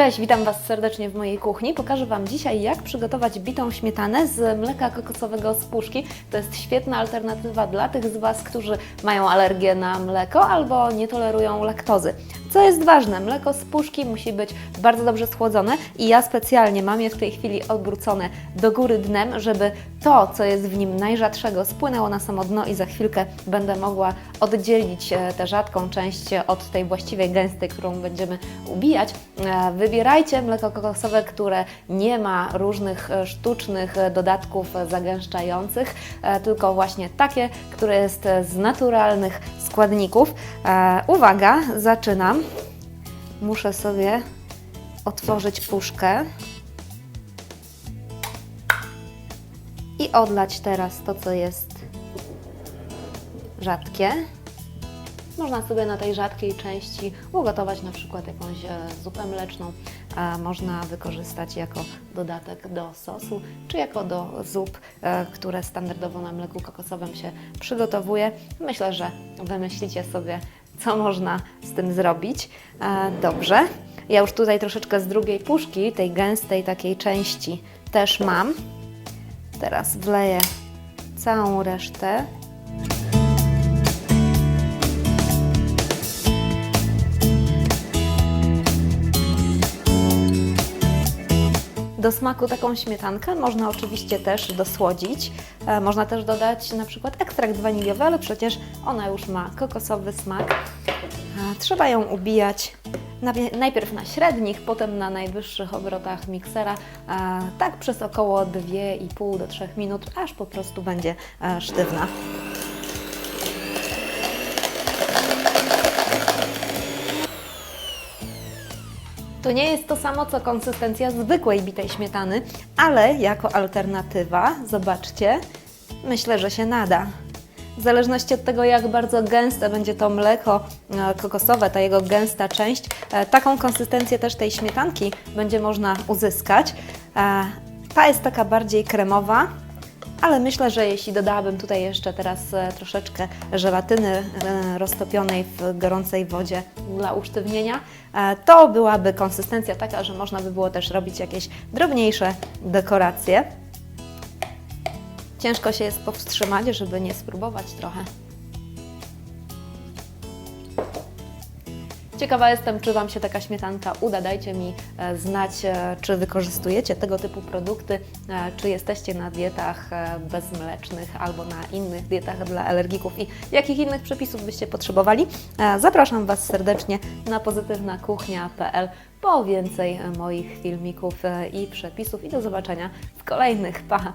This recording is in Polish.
Cześć, witam Was serdecznie w mojej kuchni. Pokażę Wam dzisiaj, jak przygotować bitą śmietanę z mleka kokosowego z puszki. To jest świetna alternatywa dla tych z Was, którzy mają alergię na mleko albo nie tolerują laktozy. Co jest ważne, mleko z puszki musi być bardzo dobrze schłodzone i ja specjalnie mam je w tej chwili obrócone do góry dnem, żeby to, co jest w nim najrzadszego, spłynęło na samo dno i za chwilkę będę mogła oddzielić e, tę rzadką część od tej właściwej gęstej, którą będziemy ubijać. E, Wybierajcie mleko kokosowe, które nie ma różnych e, sztucznych dodatków zagęszczających, tylko właśnie takie, które jest z naturalnych składników. E, Uwaga, zaczynam. Muszę sobie otworzyć puszkę i odlać teraz to, co jest rzadkie. Można sobie na tej rzadkiej części ugotować na przykład jakąś e, zupę mleczną, można wykorzystać jako dodatek do sosu, czy jako do zup, e, które standardowo na mleku kokosowym się przygotowuje. Myślę, że wymyślicie sobie, co można z tym zrobić. E, Dobrze. Ja już tutaj troszeczkę z drugiej puszki, tej gęstej takiej części też mam. Teraz wleję całą resztę. Do smaku taką śmietankę można oczywiście też dosłodzić. E, Można też dodać na przykład ekstrakt waniliowy, ale przecież ona już ma kokosowy smak. E, Trzeba ją ubijać najpierw na średnich, potem na najwyższych obrotach miksera, e, tak przez około 2,5 do 3 minut, aż po prostu będzie sztywna. To nie jest to samo co konsystencja zwykłej bitej śmietany, ale jako alternatywa, zobaczcie, myślę, że się nada. W zależności od tego, jak bardzo gęste będzie to mleko e, kokosowe, ta jego gęsta część, e, taką konsystencję też tej śmietanki będzie można uzyskać. E, Ta jest taka bardziej kremowa, ale myślę, że jeśli dodałabym tutaj jeszcze teraz e, troszeczkę żelatyny e, roztopionej w gorącej wodzie dla usztywnienia, e, to byłaby konsystencja taka, że można by było też robić jakieś drobniejsze dekoracje. Ciężko się jest powstrzymać, żeby nie spróbować trochę. Ciekawa jestem, czy Wam się taka śmietanka uda. Dajcie mi e, znać, e, czy wykorzystujecie tego typu produkty, e, czy jesteście na dietach bezmlecznych albo na innych dietach dla alergików i jakich innych przepisów byście potrzebowali. Zapraszam Was serdecznie na pozytywnakuchnia.pl po więcej moich filmików i przepisów i do zobaczenia w kolejnych. Pa!